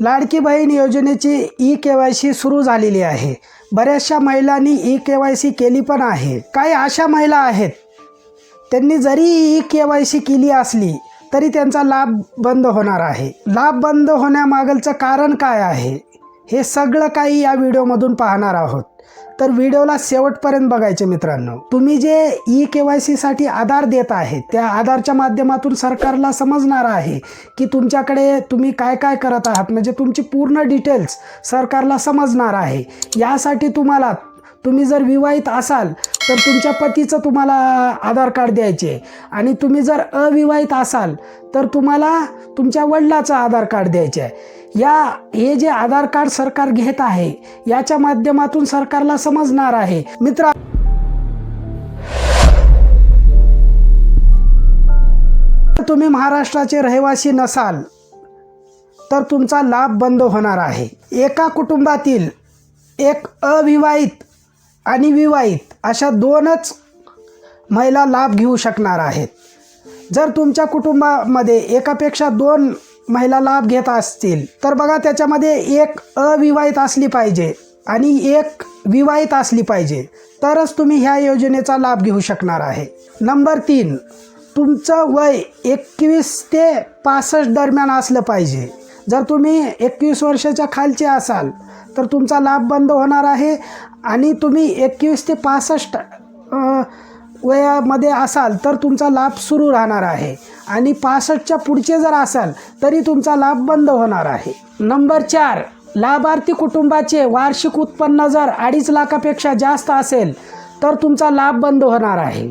लाडकी बहीण योजनेची ई के Y C सुरू झालेली आहे. बऱ्याचशा महिलांनी ई के वाय सी केली पण आहे. काही अशा महिला आहेत. त्यांनी जरी ई के वाय सी केली असली तरी त्यांचा लाभ बंद होणार आहे. लाभ बंद होण्यामागलचं कारण काय आहे? हे सगळं काही या व्हिडिओमधून पाहणार आहोत. तर व्हिडिओला शेवटपर्यंत बघायचे मित्रांनो तुम्ही जे ई के वाय सीसाठी आधार देत आहे त्या आधारच्या माध्यमातून सरकारला समजणार आहे की तुमच्याकडे तुम्ही काय काय करत आहात म्हणजे तुमची पूर्ण डिटेल्स सरकारला समजणार आहे. यासाठी तुम्हाला तुम्ही जर विवाहित असाल तर तुमच्या पतीचं तुम्हाला आधार कार्ड द्यायचे आणि तुम्ही जर अविवाहित असाल तर तुम्हाला तुमच्या वडिलाचं आधार कार्ड द्यायचे आहे. या हे जे आधार कार्ड सरकार घेत आहे याच्या माध्यमातून सरकारला समजणार आहे. मित्र तुम्ही महाराष्ट्राचे रहिवासी नसाल तर तुमचा लाभ बंद होणार आहे. एका कुटुंबातील एक अविवाहित आणि विवाहित अशा दोनच महिला लाभ घेऊ शकणार आहेत. जर तुमच्या कुटुंबामध्ये एकापेक्षा दोन महिला लाभ घेत असतील तर बघा त्याच्यामध्ये एक अविवाहित असली पाहिजे आणि एक विवाहित असली पाहिजे. तरच तुम्ही ह्या योजनेचा लाभ घेऊ शकणार आहे. नंबर तीन तुमचं वय एकवीस ते पासष्ट दरम्यान असलं पाहिजे. जर तुम्ही एकवीस वर्षाच्या खालचे असाल तर तुमचा लाभ बंद होणार आहे आणि तुम्ही एकवीस ते पासष्ट वयामध्ये असाल तर तुमचा लाभ सुरू राहणार आहे. आणि पासष्टच्या पुढचे जर असाल तरी तुमचा लाभ बंद होणार आहे. नंबर चार लाभार्थी कुटुंबाचे वार्षिक उत्पन्न जर अडीच लाखापेक्षा जास्त असेल तर तुमचा लाभ बंद होणार आहे.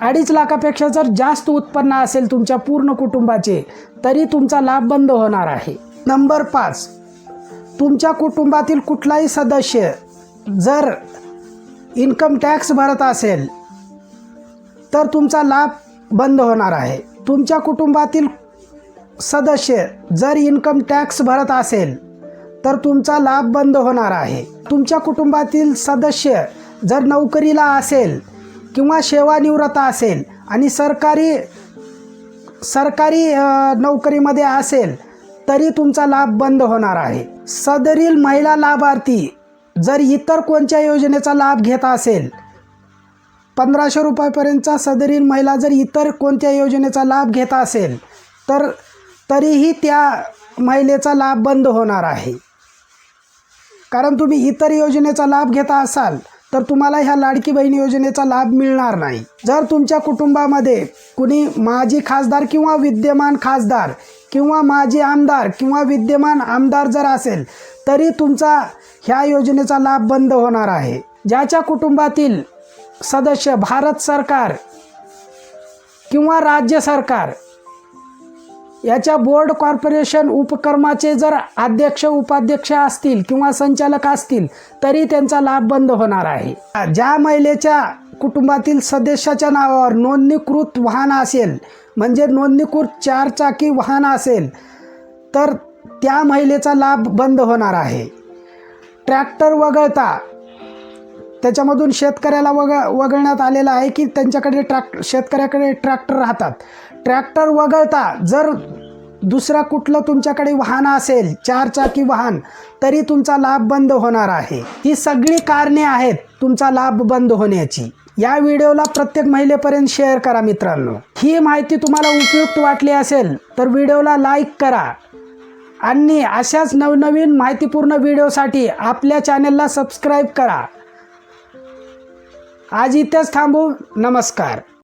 अडीच लाखापेक्षा जर जास्त उत्पन्न असेल तुमच्या पूर्ण कुटुंबाचे तरी तुमचा लाभ बंद होणार आहे. नंबर पाच तुमच्या कुटुंबातील कुठलाही सदस्य जर इन्कम टॅक्स भरत असेल तर तुमचा लाभ बंद होणार आहे. तुमच्या कुटुंबातील सदस्य जर इन्कम टॅक्स भरत असेल तर तुमचा लाभ बंद होणार आहे. तुमच्या कुटुंबातील सदस्य जर नोकरीला असेल किंवा सेवानिवृत्त असेल आणि सरकारी सरकारी नोकरीमध्ये असेल तरी तुमचा लाभ बंद होणार आहे. सदरील महिला लाभार्थी जर इतर कोणत्या योजनेचा लाभ घेत असेल पंधराशे रुपयापर्यंतचा सदरील महिला जर इतर कोणत्या योजनेचा लाभ घेत असेल तर तरीही त्या महिलेचा लाभ बंद होणार आहे. कारण तुम्ही इतर योजनेचा लाभ घेता असाल तर तुम्हाला ह्या लाडकी बहीण योजनेचा लाभ मिळणार नाही. जर तुमच्या कुटुंबामध्ये कुणी माजी खासदार किंवा विद्यमान खासदार किंवा माजी आमदार किंवा विद्यमान आमदार जर असेल तरी तुमचा ह्या योजनेचा लाभ बंद होणार आहे. ज्याच्या कुटुंबातील सदस्य भारत सरकार किंवा राज्य सरकार याच्या बोर्ड कॉर्पोरेशन उपक्रमाचे जर अध्यक्ष उपाध्यक्ष असतील किंवा संचालक असतील तरी त्यांचा लाभ बंद होणार आहे. ज्या महिलेच्या कुटुंबातील सदस्याच्या नावावर नोंदणीकृत वाहन असेल म्हणजे नोंदणीकृत चारचाकी वाहन असेल तर त्या महिलेचा लाभ बंद होणार आहे. ट्रॅक्टर वगळता त्याच्यामधून शेतकऱ्याला वग वगळण्यात आलेलं आहे की त्यांच्याकडे ट्रॅक्ट शेतकऱ्याकडे ट्रॅक्टर राहतात. ट्रॅक्टर वगळता जर दुसरं कुठलं तुमच्याकडे वाहन असेल चारचाकी वाहन तरी तुमचा लाभ बंद होणार आहे. ही सगळी कारणे आहेत तुमचा लाभ बंद होण्याची. या व्हिडिओला प्रत्येक महिलेपर्यंत शेअर करा मित्रांनो. ही माहिती तुम्हाला उपयुक्त वाटली असेल तर व्हिडिओला लाईक करा. आणि अशाच नवनवीन माहितीपूर्ण व्हिडिओसाठी आपल्या चॅनलला सबस्क्राईब करा. आज इथेच थांबू. नमस्कार.